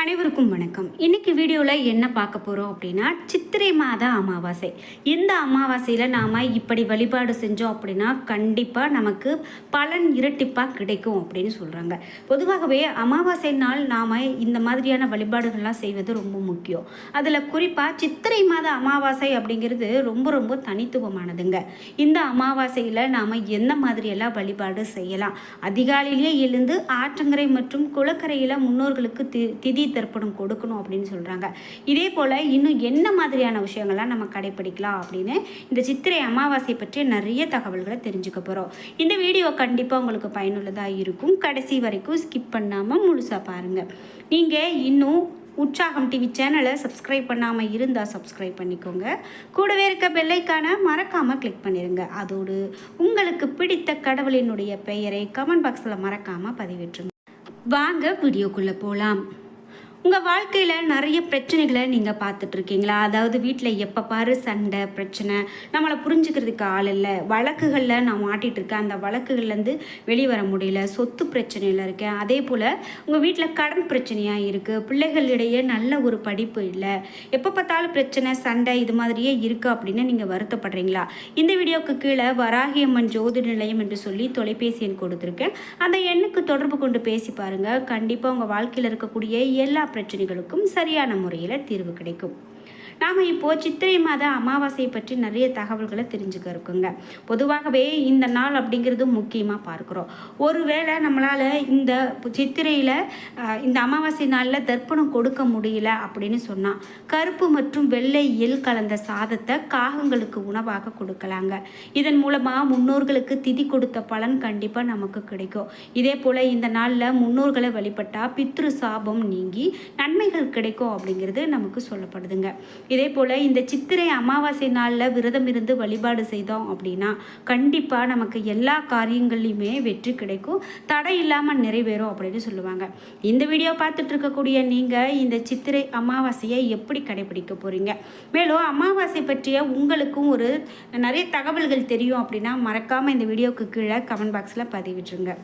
அனைவருக்கும் வணக்கம். இன்னைக்கு வீடியோவில் என்ன பார்க்க போகிறோம் அப்படின்னா சித்திரை மாத அமாவாசை. இந்த அமாவாசையில் நாம் இப்படி வழிபாடு செஞ்சோம் அப்படின்னா கண்டிப்பாக நமக்கு பலன் இரட்டிப்பாக கிடைக்கும் அப்படின்னு சொல்கிறாங்க பொதுவாகவே அமாவாசை நாள் நாம் இந்த மாதிரியான வழிபாடுகள்லாம் செய்வது ரொம்ப முக்கியம். அதில் குறிப்பாக சித்திரை மாத அமாவாசை அப்படிங்கிறது ரொம்ப ரொம்ப தனித்துவமானதுங்க. இந்த அமாவாசையில் நாம் எந்த மாதிரியெல்லாம் வழிபாடு செய்யலாம்? அதிகாலையிலேயே எழுந்து ஆற்றங்கரை மற்றும் குளக்கரையில் முன்னோர்களுக்கு தி திதி தர்ப்பணம் கொடுக்கணும் அப்படின்னு சொல்கிறாங்க இதே போல் இன்னும் என்ன மாதிரியான விஷயங்கள்லாம் நம்ம கடைப்பிடிக்கலாம் அப்படின்னு இந்த சித்திரை அமாவாசை பற்றி நிறைய தகவல்களை தெரிஞ்சுக்க போகிறோம் இந்த வீடியோ கண்டிப்பாக உங்களுக்கு பயனுள்ளதாக இருக்கும். கடைசி வரைக்கும் ஸ்கிப் பண்ணாமல் முழுசாக பாருங்கள் நீங்கள் இன்னும் உற்சாகம் டிவி சேனலை சப்ஸ்கிரைப் பண்ணாமல் இருந்தால் சப்ஸ்கிரைப் பண்ணிக்கோங்க. கூடவே இருக்க பெல்லைக்கான மறக்காமல் கிளிக் பண்ணிடுங்க அதோடு உங்களுக்கு பிடித்த கடவுளினுடைய பெயரை கமெண்ட் பாக்ஸில் மறக்காமல் பதிவிட்டுருங்க. வாங்க வீடியோக்குள்ளே போகலாம் உங்கள் வாழ்க்கையில் நிறைய பிரச்சனைகளை நீங்கள் பார்த்துட்ருக்கீங்களா அதாவது வீட்டில் எப்போ பாரு சண்டை பிரச்சனை. நம்மளை புரிஞ்சுக்கிறதுக்கு ஆள் இல்லை. வழக்குகளில் நான் மாட்டிகிட்டு இருக்கேன். அந்த வழக்குகள்லேருந்து வெளியே வர முடியல. சொத்து பிரச்சனையில் இருக்கேன். அதே போல் உங்கள் வீட்டில் கடன் பிரச்சனையாக இருக்குது பிள்ளைகளிடையே நல்ல ஒரு படிப்பு இல்லை. எப்போ பார்த்தாலும் பிரச்சனை சண்டை இது மாதிரியே இருக்குது அப்படின்னு நீங்கள் வருத்தப்படுறீங்களா? இந்த வீடியோவுக்கு கீழே வராகியம்மன் ஜோதி நிலையம் என்று சொல்லி தொலைபேசி எண் கொடுத்துருக்கேன். அந்த எண்ணுக்கு தொடர்பு கொண்டு பேசி பாருங்கள் கண்டிப்பாக உங்கள் வாழ்க்கையில் இருக்கக்கூடிய எல்லா பிரச்சனைகளுக்கும் சரியான முறையில் தீர்வு கிடைக்கும். நாம் இப்போது சித்திரை மாத அமாவாசையை பற்றி நிறைய தகவல்களை தெரிஞ்சுக்க இருக்குங்க. பொதுவாகவே இந்த நாள் அப்படிங்கிறது முக்கியமாக பார்க்குறோம். ஒருவேளை நம்மளால் இந்த சித்திரையில் இந்த அமாவாசை நாளில் தர்ப்பணம் கொடுக்க முடியல அப்படின்னு சொன்னால் கருப்பு மற்றும் வெள்ளை எல் கலந்த சாதத்தை காகங்களுக்கு உணவாக கொடுக்கலாங்க. இதன் மூலமாக முன்னோர்களுக்கு திதி கொடுத்த பலன் கண்டிப்பாக நமக்கு கிடைக்கும். இதே போல் இந்த நாளில் முன்னோர்களை வழிபட்டால் பித்ரு சாபம் நீங்கி நன்மைகள் கிடைக்கும் அப்படிங்கிறது நமக்கு சொல்லப்படுதுங்க. இதே போல் இந்த சித்திரை அமாவாசை நாளில் விரதம் இருந்து வழிபாடு செய்தோம் அப்படின்னா கண்டிப்பாக நமக்கு எல்லா காரியங்கள்லையுமே வெற்றி கிடைக்கும். தடை இல்லாமல் நிறைவேறும் அப்படின்னு சொல்லுவாங்க. இந்த வீடியோ பார்த்துட்டு இருக்கக்கூடிய நீங்கள் இந்த சித்திரை அமாவாசையை எப்படி கடைபிடிக்க போகிறீங்க மேலும் அமாவாசை பற்றிய உங்களுக்கும் ஒரு நிறைய தகவல்கள் தெரியும் அப்படின்னா மறக்காமல் இந்த வீடியோவுக்கு கீழே கமெண்ட் பாக்ஸில் பதிவிட்டுருங்க.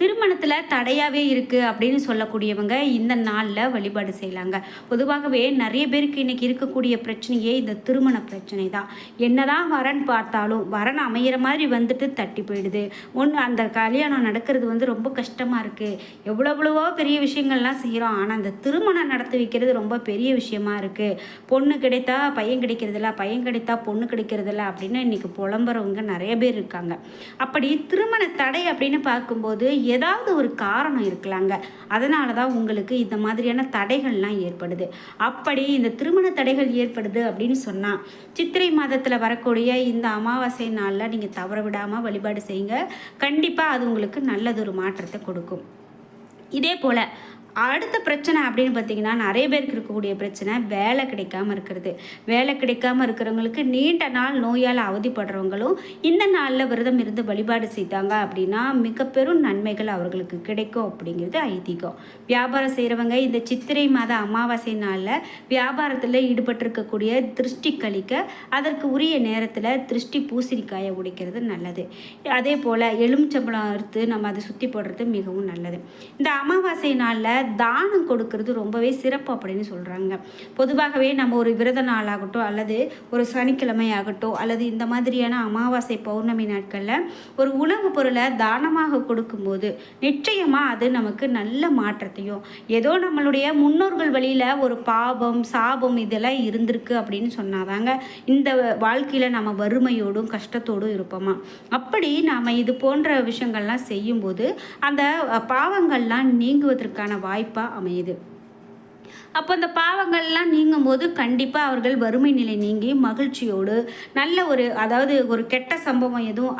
திருமணத்தில் தடையாகவே இருக்குது அப்படின்னு சொல்லக்கூடியவங்க இந்த நாளில் வழிபாடு செய்யலாங்க. பொதுவாகவே நிறைய பேருக்கு இன்றைக்கி இருக்கக்கூடிய பிரச்சனையே இந்த திருமண பிரச்சனை தான் என்னதான் வரன் பார்த்தாலும் வரன் அமையிற மாதிரி வந்துட்டு தட்டி போயிடுது. ஒன்று அந்த கல்யாணம் நடக்கிறது வந்து ரொம்ப கஷ்டமாக இருக்குது எவ்வளோ எவ்வளவோ பெரிய விஷயங்கள்லாம் செய்கிறோம் ஆனால் அந்த திருமணம் நடத்தி வைக்கிறது ரொம்ப பெரிய விஷயமா இருக்குது பொண்ணு கிடைத்தா பையன் கிடைக்கிறதில்ல பையன் கிடைத்தா பொண்ணு கிடைக்கிறதில்ல அப்படின்னு இன்றைக்கி புலம்புறவங்க நிறைய பேர் இருக்காங்க. அப்படி திருமண தடை அப்படின்னு பார்க்கும்போது ஏதாவது ஒரு காரணம் இருக்கலாங்க. அதனால தான் உங்களுக்கு இந்த மாதிரியான தடைகள்லாம் ஏற்படுது. அப்படி இந்த திருமண தடைகள் ஏற்படுது அப்படின்னு சொன்னால் சித்திரை மாதத்தில் வரக்கூடிய இந்த அமாவாசை நாளில் நீங்கள் தவற விடாமல் வழிபாடு செய்யுங்க. கண்டிப்பாக அது உங்களுக்கு நல்லதொரு மாற்றத்தை கொடுக்கும். இதே போல் அடுத்த பிரச்சனை அப்படின்னு பார்த்தீங்கன்னா நிறைய பேருக்கு இருக்கக்கூடிய பிரச்சனை வேலை கிடைக்காம இருக்கிறது. வேலை கிடைக்காம இருக்கிறவங்களுக்கு நீண்ட நாள் நோயால் அவதிப்படுறவங்களும் இந்த நாளில் விரதம் இருந்து வழிபாடு செய்தாங்க அப்படின்னா மிக பெரும் நன்மைகள் அவர்களுக்கு கிடைக்கும் அப்படிங்கிறது ஐதீகம். வியாபாரம் செய்கிறவங்க இந்த சித்திரை மாத அமாவாசை நாளில் வியாபாரத்தில் ஈடுபட்டிருக்கக்கூடிய திருஷ்டி கழிக்க அதற்கு உரிய நேரத்தில் திருஷ்டி பூசணிக்காயை உடைக்கிறது நல்லது. அதே போல் எலுமிச்சம்பழம் அறுத்து நம்ம அதை சுற்றி போடுறது மிகவும் நல்லது. இந்த அமாவாசை நாளில் தானம் கொடுக்கறது ரொம்பவே சிறப்பு அப்படின்னு சொல்கிறாங்க பொதுவாகவே நம்ம ஒரு விரத நாளாகட்டும் அல்லது ஒரு சனிக்கிழமை ஆகட்டும் அல்லது இந்த மாதிரியான அமாவாசை பௌர்ணமி நாட்களில் ஒரு உணவுப் பொருளை தானமாக கொடுக்கும்போது நிச்சயமாக அது நமக்கு நல்ல மாற்றத்தையும் ஏதோ நம்மளுடைய முன்னோர்கள் வழியில் ஒரு பாபம் சாபம் இதெல்லாம் இருந்திருக்கு அப்படின்னு சொன்னாதாங்க. இந்த வாழ்க்கையில் நம்ம வறுமையோடும் கஷ்டத்தோடும் இருப்போமா? அப்படி நாம் இது போன்ற விஷயங்கள்லாம் செய்யும்போது அந்த பாவங்கள்லாம் நீங்குவதற்கான வாய்ப்பாக அமையுது. அப்போ அந்த பாவங்கள்லாம் நீங்கும் போது கண்டிப்பாக அவர்கள் வறுமை நிலை நீங்கி மகிழ்ச்சியோடு நல்ல ஒரு அதாவது ஒரு கெட்ட சம்பவம் எதுவும்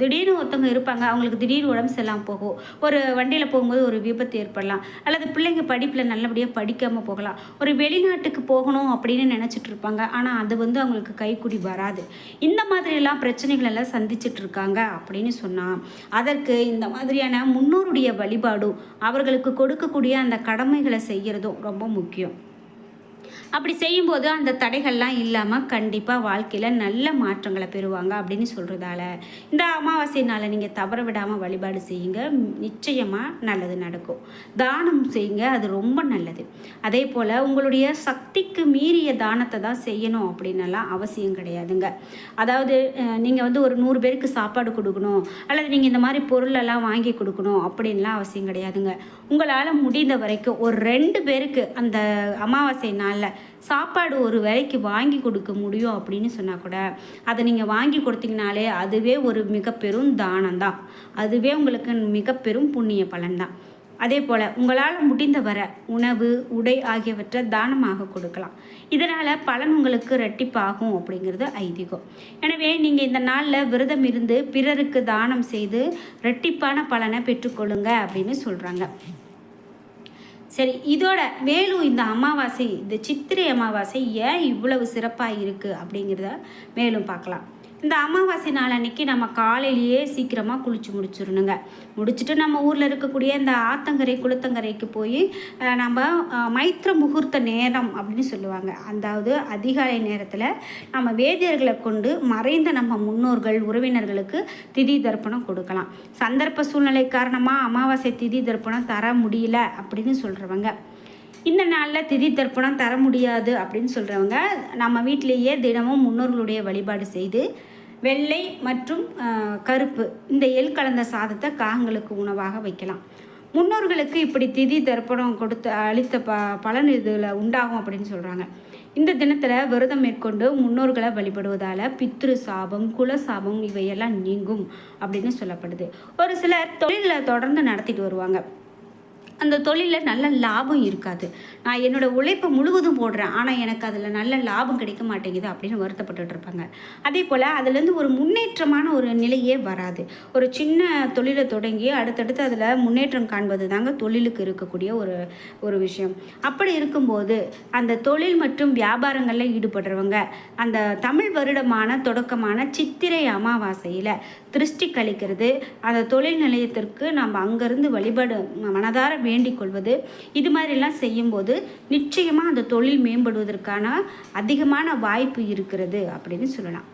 திடீர்னு ஒருத்தவங்க இருப்பாங்க அவங்களுக்கு திடீர்னு உடம்பு சரியில்லாமல் போகும். ஒரு வண்டியில் போகும்போது ஒரு விபத்து ஏற்படலாம். அல்லது பிள்ளைங்க படிப்பில் நல்லபடியாக படிக்காமல் போகலாம். ஒரு வெளிநாட்டுக்கு போகணும் அப்படின்னு நினச்சிட்டு இருப்பாங்க. ஆனால் அது வந்து அவங்களுக்கு கைக்குடி வராது. இந்த மாதிரியெல்லாம் பிரச்சனைகள் எல்லாம் சந்திச்சிட்டு இருக்காங்க அப்படின்னு சொன்னால் அதற்கு இந்த மாதிரியான முன்னோருடைய வழிபாடும் அவர்களுக்கு கொடுக்கக்கூடிய அந்த கடமைகளை செய்கிறதும் ரொம்ப முக்கியம். அப்படி செய்யும்போது அந்த தடைகள்லாம் இல்லாமல் கண்டிப்பாக வாழ்க்கையில் நல்ல மாற்றங்களை பெறுவாங்க அப்படின்னு சொல்கிறதால இந்த அமாவாசை நாளை நீங்கள் தவற விடாமல் வழிபாடு செய்யுங்க. நிச்சயமாக நல்லது நடக்கும். தானம் செய்யுங்க. அது ரொம்ப நல்லது. அதே போல் உங்களுடைய சக்திக்கு மீறிய தானத்தை தான் செய்யணும் அப்படின்னலாம் அவசியம் கிடையாதுங்க. அதாவது நீங்கள் வந்து ஒரு நூறு பேருக்கு சாப்பாடு கொடுக்கணும். அல்லது நீங்கள் இந்த மாதிரி பொருளெல்லாம் வாங்கி கொடுக்கணும் அப்படின்லாம் அவசியம் கிடையாதுங்க. உங்களால் முடிந்த வரைக்கும் ஒரு ரெண்டு பேருக்கு அந்த அமாவாசை நாளில் சாப்பாடு ஒரு வேலைக்கு வாங்கி கொடுக்க முடியும் அப்படின்னு சொன்னால் கூட அதை நீங்கள் வாங்கி கொடுத்தீங்கனாலே அதுவே ஒரு மிக பெரும் தானம் தான் அதுவே உங்களுக்கு மிக பெரும் புண்ணிய பலன் தான் அதே போல் உங்களால் முடிந்தவர உணவு உடை ஆகியவற்றை தானமாக கொடுக்கலாம். இதனால் பலன் உங்களுக்கு ரெட்டிப்பாகும் அப்படிங்கிறது ஐதீகம். எனவே நீங்கள் இந்த நாளில் விரதம் இருந்து பிறருக்கு தானம் செய்து ரெட்டிப்பான பலனை பெற்றுக்கொள்ளுங்க அப்படின்னு சொல்கிறாங்க சரி இதோட மேலும் இந்த அமாவாசை இந்த சித்திரை அமாவாசை ஏன் இவ்வளவு சிறப்பாக இருக்குது அப்படிங்கிறத மேலும் பார்க்கலாம். இந்த அமாவாசை நாள் அன்னைக்கு நம்ம காலையிலேயே சீக்கிரமாக குளிச்சு முடிச்சிடணுங்க. முடிச்சுட்டு நம்ம ஊரில் இருக்கக்கூடிய இந்த ஆத்தங்கரை குளத்தங்கரைக்கு போய் நம்ம மைத்திர முகூர்த்த நேரம் அப்படின்னு சொல்லுவாங்க. அதாவது அதிகாலை நேரத்தில் நம்ம வேதியர்களை கொண்டு மறைந்த நம்ம முன்னோர்கள் உறவினர்களுக்கு திதி தர்ப்பணம் கொடுக்கலாம். சந்தர்ப்ப சூழ்நிலை காரணமாக அமாவாசை திதி தர்ப்பணம் தர முடியல அப்படின்னு சொல்கிறவங்க இந்த நாளில் திதி தர்ப்பணம் தர முடியாது அப்படின்னு சொல்கிறவங்க நம்ம வீட்டிலேயே தினமும் முன்னோர்களுடைய வழிபாடு செய்து வெள்ளை மற்றும் கருப்பு இந்த எள் கலந்த சாதத்தை காகங்களுக்கு உணவாக வைக்கலாம். முன்னோர்களுக்கு இப்படி திதி தர்ப்பணம் கொடுத்து அளித்த ப பலன் இதில் உண்டாகும் அப்படின்னு சொல்கிறாங்க இந்த தினத்தில் விரதம் மேற்கொண்டு முன்னோர்களை வழிபடுவதால் பித்ரு சாபம் குல சாபம் இவையெல்லாம் நீங்கும் அப்படின்னு சொல்லப்படுது. ஒரு சிலர் தொழிலில் தொடர்ந்து நடத்திட்டு வருவாங்க. அந்த தொழிலில் நல்ல லாபம் இருக்காது. நான் என்னோடய உழைப்பை முழுவதும் போடுறேன். ஆனால் எனக்கு அதில் நல்ல லாபம் கிடைக்க மாட்டேங்குது அப்படின்னு வருத்தப்பட்டு இருப்பாங்க. அதே போல் அதுலேருந்து ஒரு முன்னேற்றமான ஒரு நிலையே வராது. ஒரு சின்ன தொழிலை தொடங்கி அடுத்தடுத்து அதில் முன்னேற்றம் காண்பது தாங்க தொழிலுக்கு இருக்கக்கூடிய ஒரு ஒரு விஷயம். அப்படி இருக்கும்போது அந்த தொழில் மற்றும் வியாபாரங்களில் ஈடுபடுறவங்க அந்த தமிழ் வருடமான தொடக்கமான சித்திரை அமாவாசையில் திருஷ்டி கழிக்கிறது அந்த தொழில் நிலையத்திற்கு நம்ம அங்கேருந்து வழிபாடு மனதார வேண்டிக் கொள்வது இது மாதிரிலாம் செய்யும்போது நிச்சயமாக அந்த தொழில் மேம்படுவதற்கான அதிகமான வாய்ப்பு இருக்கிறது அப்படின்னு சொல்லலாம்.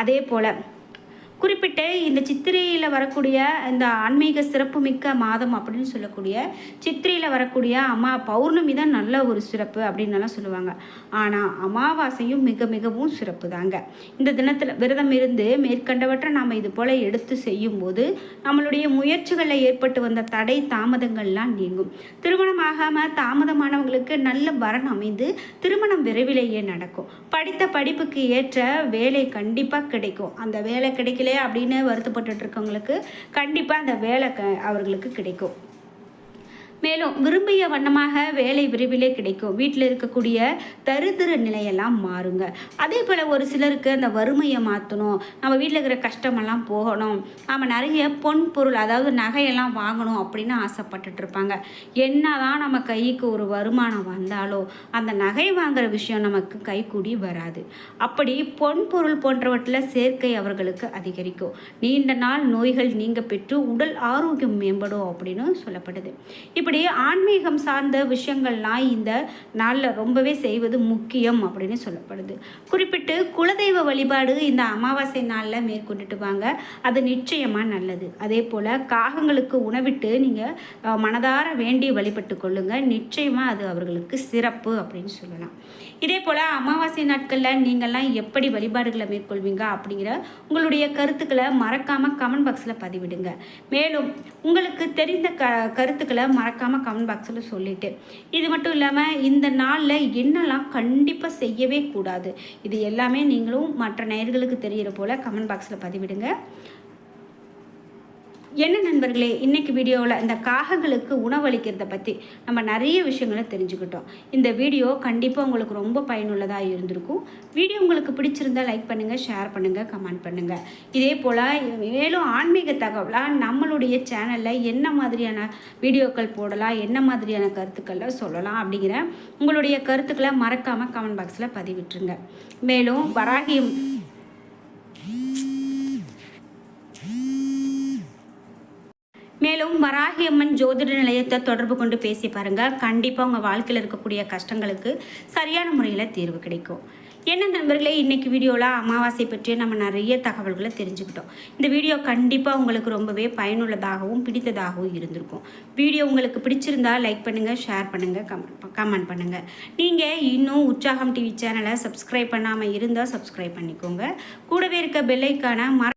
அதே போல் குறிப்பிட்ட இந்த சித்திரையில் வரக்கூடிய இந்த ஆன்மீக சிறப்புமிக்க மாதம் அப்படின்னு சொல்லக்கூடிய சித்திரையில் வரக்கூடிய அம்மா பௌர்ணமி தான் நல்ல ஒரு சிறப்பு அப்படின்னுலாம் சொல்லுவாங்க. ஆனால் அமாவாசையும் மிக மிகவும் சிறப்பு தாங்க இந்த தினத்தில் விரதம் இருந்து மேற்கண்டவற்றை நாம் இது போல் எடுத்து செய்யும்போது நம்மளுடைய முயற்சிகளில் ஏற்பட்டு வந்த தடை தாமதங்கள்லாம் நீங்கும். திருமணம் ஆகாமல் தாமதமானவங்களுக்கு நல்ல வரன் அமைந்து திருமணம் விரைவிலேயே நடக்கும். படித்த படிப்புக்கு ஏற்ற வேலை கண்டிப்பாக கிடைக்கும். அந்த வேலை கிடைக்கல கிடைக்கலையே அப்படின்னு வருத்தப்பட்டு இருக்கவங்களுக்கு கண்டிப்பாக அந்த வேலை க அவர்களுக்கு கிடைக்கும். மேலும் விரும்பிய வண்ணமாக வேலை விரைவிலே கிடைக்கும். வீட்டில் இருக்கக்கூடிய தருதிர நிலையெல்லாம் மாறுங்க. அதே போல் ஒரு சிலருக்கு அந்த வறுமையை மாற்றணும் நம்ம வீட்டில் இருக்கிற கஷ்டமெல்லாம் போகணும். நம்ம நிறைய பொன் பொருள் அதாவது நகையெல்லாம் வாங்கணும் அப்படின்னு ஆசைப்பட்டுட்டு இருப்பாங்க. என்ன தான் நம்ம கைக்கு ஒரு வருமானம் வந்தாலோ அந்த நகை வாங்குற விஷயம் நமக்கு கைக்கூடி வராது. அப்படி பொன் பொருள் போன்றவற்றில் சேர்க்கை அவர்களுக்கு அதிகரிக்கும். நீண்ட நாள் நோய்கள் நீங்க பெற்று உடல் ஆரோக்கியம் மேம்படும் அப்படின்னு சொல்லப்படுது. இப்போ இப்படி ஆன்மீகம் சார்ந்த விஷயங்கள்லாம் இந்த நாளில் ரொம்பவே செய்வது முக்கியம் அப்படின்னு சொல்லப்படுது. குறிப்பிட்டு குலதெய்வ வழிபாடு இந்த அமாவாசை நாளில் மேற்கொண்டுட்டு வாங்க. அது நிச்சயமாக நல்லது. அதே போல் காகங்களுக்கு உணவிட்டு நீங்கள் மனதார வேண்டி வழிபட்டு கொள்ளுங்கள் நிச்சயமாக அது அவர்களுக்கு சிறப்பு அப்படின்னு சொல்லலாம். இதே போல் அமாவாசை நாட்களில் நீங்கள்லாம் எப்படி வழிபாடுகளை மேற்கொள்வீங்க அப்படிங்கிற உங்களுடைய கருத்துக்களை மறக்காமல் கமெண்ட் பாக்ஸில் பதிவிடுங்க. மேலும் உங்களுக்கு தெரிந்த க கருத்துக்களை மறக்காமல் கமெண்ட் பாக்ஸில் சொல்லிவிட்டு இது மட்டும் இல்லாமல் இந்த நாளில் என்னெல்லாம் கண்டிப்பாக செய்யவே கூடாது. இது எல்லாமே நீங்களும் மற்ற நேர்களுக்கு தெரிகிற போல் கமெண்ட் பாக்ஸில் பதிவிடுங்க. என்ன நண்பர்களே இன்றைக்கி வீடியோவில் இந்த காகங்களுக்கு உணவளிக்கிறத பற்றி நம்ம நிறைய விஷயங்களை தெரிஞ்சுக்கிட்டோம். இந்த வீடியோ கண்டிப்பாக உங்களுக்கு ரொம்ப பயனுள்ளதாக இருந்திருக்கும். வீடியோ உங்களுக்கு பிடிச்சிருந்தால் லைக் பண்ணுங்கள் ஷேர் பண்ணுங்கள் கமெண்ட் பண்ணுங்கள் இதே போல் மேலும் ஆன்மீக தகவலாக நம்மளுடைய சேனலில் என்ன மாதிரியான வீடியோக்கள் போடலாம் என்ன மாதிரியான கருத்துக்களை சொல்லலாம் அப்படிங்கிற உங்களுடைய கருத்துக்களை மறக்காமல் கமெண்ட் பாக்ஸில் பதிவிட்டுருங்க. மேலும் வராகியும் மேலும் வராகியம்மன் ஜோதிட நிலையத்தை தொடர்பு கொண்டு பேசி பாருங்கள் கண்டிப்பாக உங்கள் வாழ்க்கையில் இருக்கக்கூடிய கஷ்டங்களுக்கு சரியான முறையில் தீர்வு கிடைக்கும். என்ன நண்பர்களே இன்றைக்கி வீடியோவில் அமாவாசை பற்றிய நம்ம நிறைய தகவல்களை தெரிஞ்சுக்கிட்டோம். இந்த வீடியோ கண்டிப்பாக உங்களுக்கு ரொம்பவே பயனுள்ளதாகவும் பிடித்ததாகவும் இருந்திருக்கும். வீடியோ உங்களுக்கு பிடிச்சிருந்தால் லைக் பண்ணுங்கள் ஷேர் பண்ணுங்கள் கமெண்ட் கமெண்ட் பண்ணுங்கள் நீங்கள் இன்னும் உற்சாகம் டிவி சேனலை சப்ஸ்கிரைப் பண்ணாமல் இருந்தால் சப்ஸ்கிரைப் பண்ணிக்கோங்க. கூடவே இருக்க பெல்லைக்கான மர